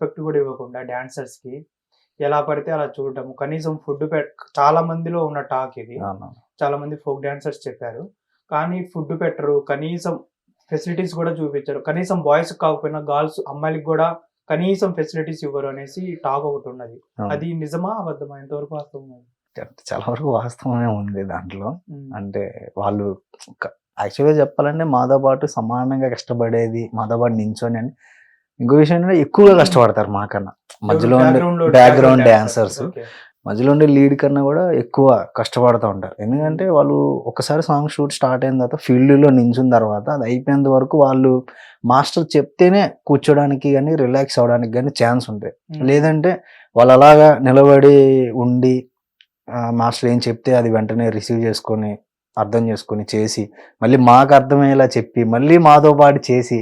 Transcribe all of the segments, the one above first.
Respect కూడా ఇవ్వకుండా డాన్సర్స్కి ఎలా పడితే అలా చూడటం కనీసం ఫుడ్ చాలా మందిలో ఉన్న టాక్ ఇది. చాలా మంది ఫోక్ డాన్సర్స్ చెప్పారు కానీ ఫుడ్ పెట్టరు కనీసం ఫెసిలిటీస్ కూడా చూపించరు కనీసం బాయ్స్ కాకపోయినా గర్ల్స్ అమ్మాయిలకు కూడా కనీసం ఫెసిలిటీస్ ఇవ్వరు అనేసి టాక్ ఒకటి ఉన్నది. అది నిజమా అబద్ధమా ఎంతవరకు వాస్తవం? చాలా వరకు వాస్తవమే ఉంది దాంట్లో. అంటే వాళ్ళు యాక్చువల్గా చెప్పాలంటే మాతో పాటు సమానంగా కష్టపడేది మాతో పాటు నించొని అని ఇంకో విషయం ఏంటంటే ఎక్కువగా కష్టపడతారు మాకన్నా. మధ్యలో ఉండే బ్యాక్గ్రౌండ్ డాన్సర్స్. మధ్యలో ఉండే లీడ్ కన్నా కూడా ఎక్కువ కష్టపడుతూ ఉంటారు. ఎందుకంటే వాళ్ళు ఒకసారి సాంగ్ షూట్ స్టార్ట్ అయిన తర్వాత ఫీల్డ్లో నించున్న తర్వాత అది అయిపోయేంత వరకు వాళ్ళు మాస్టర్ చెప్తేనే కూర్చోడానికి కానీ రిలాక్స్ అవ్వడానికి కానీ ఛాన్స్ ఉంటాయి. ఉమ్. లేదంటే వాళ్ళు అలాగా నిలబడి ఉండి మాస్టర్ ఏం చెప్తే అది వెంటనే రిసీవ్ చేసుకొని అర్థం చేసుకొని చేసి మళ్ళీ మాకు అర్థమయ్యేలా చెప్పి మళ్ళీ మాతో పాటు చేసి.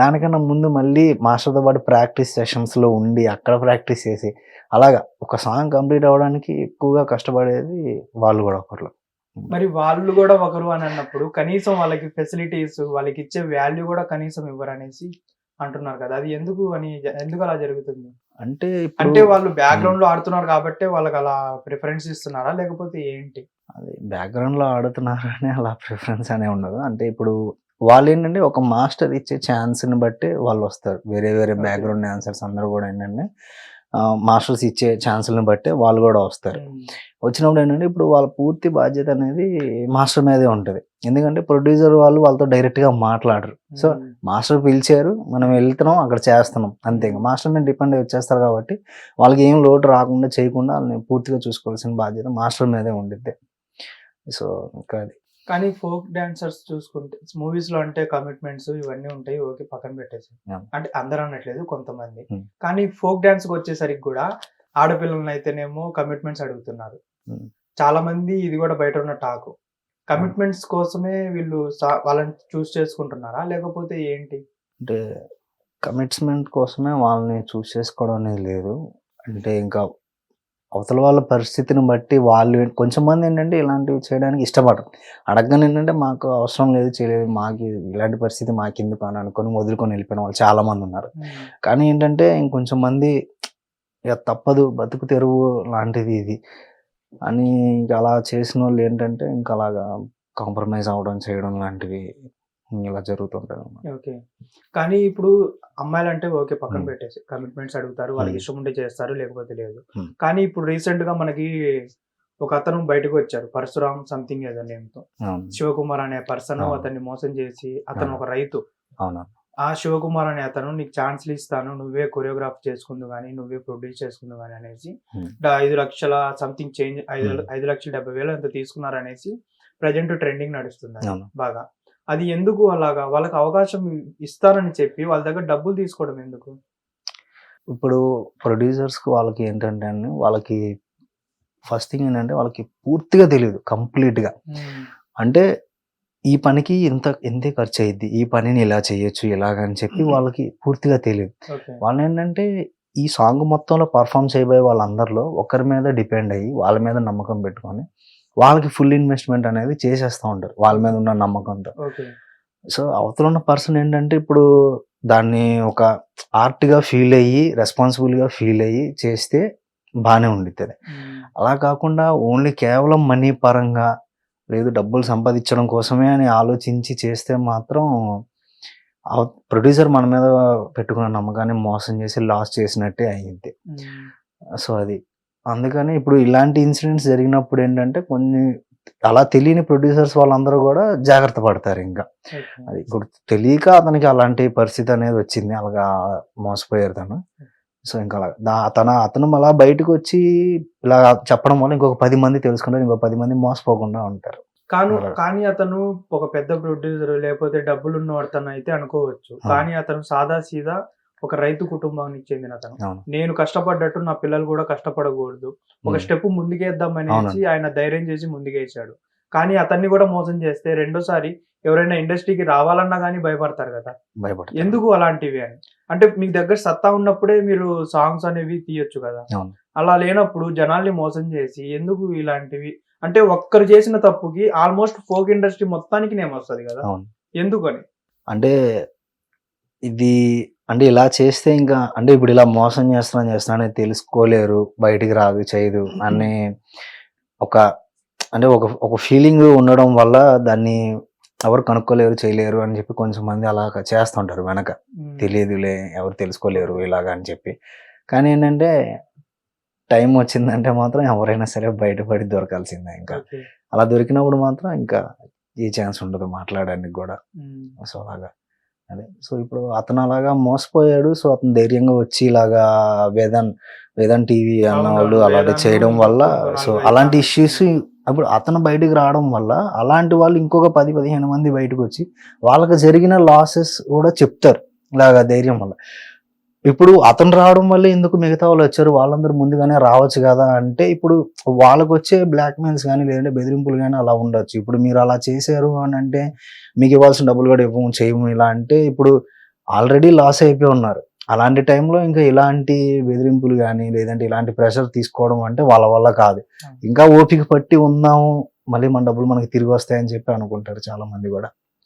దానికన్నా ముందు మళ్ళీ మాస్టర్తో పాటు ప్రాక్టీస్ సెషన్స్లో ఉండి అక్కడ ప్రాక్టీస్ చేసి అలాగా ఒక సాంగ్ కంప్లీట్ అవ్వడానికి ఎక్కువగా కష్టపడేది వాళ్ళు కూడా ఒకరు మరి వాళ్ళు కూడా ఒకరు అని అన్నప్పుడు కనీసం వాళ్ళకి ఫెసిలిటీస్ వాళ్ళకి ఇచ్చే వాల్యూ కూడా కనీసం ఇవ్వరు అనేసి అంటున్నారు కదా. అది ఎందుకు అని ఎందుకు అలా జరుగుతుంది? అంటే అంటే వాళ్ళు బ్యాక్గ్రౌండ్లో ఆడుతున్నారు కాబట్టి వాళ్ళకి అలా ప్రిఫరెన్స్ ఇస్తున్నారా? లేకపోతే ఏంటి? అది బ్యాక్గ్రౌండ్లో ఆడుతున్నారని అలా ప్రిఫరెన్స్ అనే ఉండదు. అంటే ఇప్పుడు వాళ్ళు ఏంటంటే ఒక మాస్టర్ ఇచ్చే ఛాన్స్ని బట్టి వాళ్ళు వస్తారు. వేరే వేరే. బ్యాక్గ్రౌండ్ డాన్సర్స్ అందరూ కూడా ఏంటంటే మాస్టర్స్ ఇచ్చే ఛాన్సులను బట్టి వాళ్ళు కూడా వస్తారు. వచ్చినప్పుడు ఏంటంటే ఇప్పుడు వాళ్ళ పూర్తి బాధ్యత అనేది మాస్టర్ మీదే ఉంటుంది. ఎందుకంటే ప్రొడ్యూసర్ వాళ్ళు వాళ్ళతో డైరెక్ట్గా మాట్లాడరు. సో. మాస్టర్ పిలిచారు మనం వెళ్తున్నాం అక్కడ చేస్తున్నాం అంతే ఇంకా. మాస్టర్ మీద డిపెండ్ అయి వచ్చేస్తారు కాబట్టి వాళ్ళకి ఏం లోటు రాకుండా చేయకుండా వాళ్ళని పూర్తిగా చూసుకోవాల్సిన బాధ్యత మాస్టర్ మీదే ఉండిద్ది. సో ఇంకా అది. కానీ ఫోక్ డాన్సర్స్ చూసుకుంటే మూవీస్లో అంటే కమిట్మెంట్స్ ఇవన్నీ ఉంటాయి ఓకే పక్కన పెట్టేసి. అంటే అందరూ అనట్లేదు కొంతమంది. కానీ ఫోక్ డాన్స్కి వచ్చేసరికి కూడా ఆడపిల్లలను అయితేనేమో కమిట్మెంట్స్ అడుగుతున్నారు. చాలా మంది ఇది కూడా బయట ఉన్న టాక్. కమిట్మెంట్స్ కోసమే వీళ్ళు వాళ్ళని చూస్ చేసుకుంటున్నారా? లేకపోతే ఏంటి? అంటే కమిట్మెంట్ కోసమే వాళ్ళని చూస్ చేసుకోవడం అనేది లేదు. అంటే ఇంకా అవతల వాళ్ళ పరిస్థితిని బట్టి వాళ్ళు కొంచెం మంది ఏంటంటే ఇలాంటివి చేయడానికి ఇష్టపడరు. అడగగానే ఏంటంటే మాకు అవసరం లేదు చేయలేదు మాకు ఇలాంటి పరిస్థితి మాకెందుకు అని అనుకొని వదులుకొని వెళ్ళిపోయిన వాళ్ళు చాలా మంది ఉన్నారు కానీ ఏంటంటే ఇంకొంచెం మంది ఇక తప్పదు బతుకు తెరువు లాంటిది ఇది అని ఇంకా అలా చేసిన వాళ్ళు ఏంటంటే ఇంకా అలాగా కాంప్రమైజ్ అవ్వడం చేయడం లాంటివి ఇలా జరుగుతుంటాయి. ఓకే కానీ ఇప్పుడు అమ్మాయిలు అంటే ఓకే పక్కన. పెట్టేసి కమిట్మెంట్స్ అడుగుతారు వాళ్ళకి. ఇష్టం ఉంటే చేస్తారు లేకపోతే లేదు. కానీ ఇప్పుడు రీసెంట్గా మనకి ఒక అతను బయటకు వచ్చారు పరశురామ్ సంథింగ్ ఏదో నేమ్తో అవును శివకుమార్ అనే పర్సన్. అతన్ని మోసం చేసి అతను. ఒక రైతు అవునా ఆ శివకుమార్ అనే అతను నీకు ఛాన్స్లు ఇస్తాను నువ్వే కొరియోగ్రాఫ్ చేసుకుందు కానీ నువ్వే ప్రొడ్యూస్ చేసుకుందు కానీ అనేసి ఐదు లక్షల సంథింగ్ చేంజ్ ఐదు. ఐదు లక్షల డెబ్బై వేలు ఎంత తీసుకున్నారు అనేసి ప్రజెంట్ ట్రెండింగ్ నడుస్తుంది బాగా అది ఎందుకు అలాగా? వాళ్ళకి అవకాశం ఇస్తారని చెప్పి వాళ్ళ దగ్గర డబ్బులు తీసుకోవడం ఎందుకు? ఇప్పుడు ప్రొడ్యూసర్స్కి వాళ్ళకి ఏంటంటే అండి వాళ్ళకి ఫస్ట్ థింగ్ ఏంటంటే వాళ్ళకి పూర్తిగా తెలియదు కంప్లీట్గా. అంటే ఈ పనికి ఇంత ఎంతే ఖర్చు అయ్యిద్ది ఈ పనిని ఇలా చేయొచ్చు ఇలాగ అని చెప్పి. వాళ్ళకి పూర్తిగా తెలియదు వాళ్ళు ఏంటంటే ఈ సాంగ్ మొత్తంలో పర్ఫామ్ చేయబోయే వాళ్ళందరిలో ఒకరి మీద డిపెండ్ అయ్యి వాళ్ళ మీద నమ్మకం పెట్టుకొని వాళ్ళకి ఫుల్ ఇన్వెస్ట్మెంట్ అనేది చేసేస్తూ ఉంటారు. వాళ్ళ మీద ఉన్న నమ్మకంతో సో అవతల ఉన్న పర్సన్ ఏంటంటే ఇప్పుడు దాన్ని ఒక ఆర్ట్గా ఫీల్ అయ్యి రెస్పాన్సిబుల్గా ఫీల్ అయ్యి చేస్తే బాగానే ఉండిద్ది. అలా కాకుండా ఓన్లీ కేవలం మనీ పరంగా లేదు డబ్బులు సంపాదించడం కోసమే అని ఆలోచించి చేస్తే మాత్రం ప్రొడ్యూసర్ మన మీద పెట్టుకున్న నమ్మకాన్ని మోసం చేసి లాస్ చేసినట్టే అయ్యింది సో అది. అందుకని ఇప్పుడు ఇలాంటి ఇన్సిడెంట్స్ జరిగినప్పుడు ఏంటంటే కొన్ని అలా తెలియని ప్రొడ్యూసర్స్ వాళ్ళందరూ కూడా జాగ్రత్త పడతారు ఇంకా. అది ఇప్పుడు తెలియక అతనికి అలాంటి పరిస్థితి అనేది వచ్చింది. అలాగా మోసపోయారు తను సో ఇంకా అలా తన అతను అలా బయటకు వచ్చి ఇలా చెప్పడం వల్ల ఇంకొక పది మంది తెలుసుకుంటారు ఇంకొక పది మంది మోసపోకుండా ఉంటారు. కానీ. కానీ అతను ఒక పెద్ద ప్రొడ్యూసర్ లేకపోతే డబ్బులు ఉన్నవాడు అయితే అనుకోవచ్చు. కానీ అతను సాదా సీదా ఒక రైతు కుటుంబానికి చెందిన అతను. నేను కష్టపడ్డట్టు నా పిల్లలు కూడా కష్టపడకూడదు. ఒక. స్టెప్ ముందుకేద్దాం అనేసి అవునండి. ఆయన ధైర్యం చేసి ముందుకేసాడు కానీ అతన్ని కూడా మోసం చేస్తే రెండోసారి ఎవరైనా ఇండస్ట్రీకి రావాలన్నా కానీ భయపడతారు కదా. భయపడతారు. ఎందుకు అలాంటివి అని? అంటే మీ దగ్గర సత్తా ఉన్నప్పుడే మీరు సాంగ్స్ అనేవి తీయొచ్చు కదా. అలా లేనప్పుడు జనాల్ని మోసం చేసి ఎందుకు ఇలాంటివి? అంటే ఒక్కరు చేసిన తప్పుకి ఆల్మోస్ట్ ఫోక్ ఇండస్ట్రీ మొత్తానికి నేమ్ వస్తుంది కదా. ఎందుకని? అంటే ఇది అంటే ఇలా చేస్తే ఇంకా అంటే ఇప్పుడు ఇలా మోసం చేస్తున్నాను చేస్తున్నాను అని తెలుసుకోలేరు బయటికి రాదు చేయదు అని ఒక అంటే ఒక ఒక ఫీలింగ్ ఉండడం వల్ల దాన్ని ఎవరు కనుక్కోలేరు చేయలేరు అని చెప్పి కొంచెం మంది అలా చేస్తుంటారు వెనక. తెలియదులే ఎవరు తెలుసుకోలేరు ఇలాగా అని చెప్పి కానీ ఏంటంటే టైం వచ్చిందంటే మాత్రం ఎవరైనా సరే బయటపడి దొరకాల్సిందే ఇంకా. అలా దొరికినప్పుడు మాత్రం ఇంకా ఈ ఛాన్స్ ఉండదు మాట్లాడడానికి కూడా. సో అలాగా అదే. సో ఇప్పుడు అతను అలాగా మోసపోయాడు. సో అతను ధైర్యంగా వచ్చి ఇలాగా వేదన్ వేదన్ టీవీ అన్న వాళ్ళు. అలాంటి చేయడం వల్ల సో అలాంటి ఇష్యూస్ అప్పుడు అతను బయటికి రావడం వల్ల అలాంటి వాళ్ళు ఇంకొక పది పదిహేను మంది బయటకు వచ్చి వాళ్ళకి జరిగిన లాసెస్ కూడా చెప్తారు. ఇలాగా ధైర్యం వల్ల. ఇప్పుడు అతను రావడం వల్ల ఎందుకు మిగతా వాళ్ళు వచ్చారు? వాళ్ళందరూ ముందుగానే రావచ్చు కదా? అంటే ఇప్పుడు వాళ్ళకు వచ్చే బ్లాక్ మెయిల్స్ కానీ లేదంటే బెదిరింపులు కానీ అలా ఉండొచ్చు. ఇప్పుడు మీరు అలా చేశారు అని అంటే మీకు ఇవ్వాల్సిన డబ్బులు కూడా ఇవ్వము చేయము ఇలా అంటే ఇప్పుడు ఆల్రెడీ లాస్ అయిపోయి ఉన్నారు. అలాంటి టైంలో ఇంకా ఇలాంటి బెదిరింపులు కానీ లేదంటే ఇలాంటి ప్రెషర్ తీసుకోవడం అంటే వాళ్ళ వల్ల కాదు. ఇంకా ఓపిక పట్టి ఉందాము మళ్ళీ మన డబ్బులు మనకి తిరిగి వస్తాయని చెప్పి అనుకుంటారు చాలా మంది కూడా.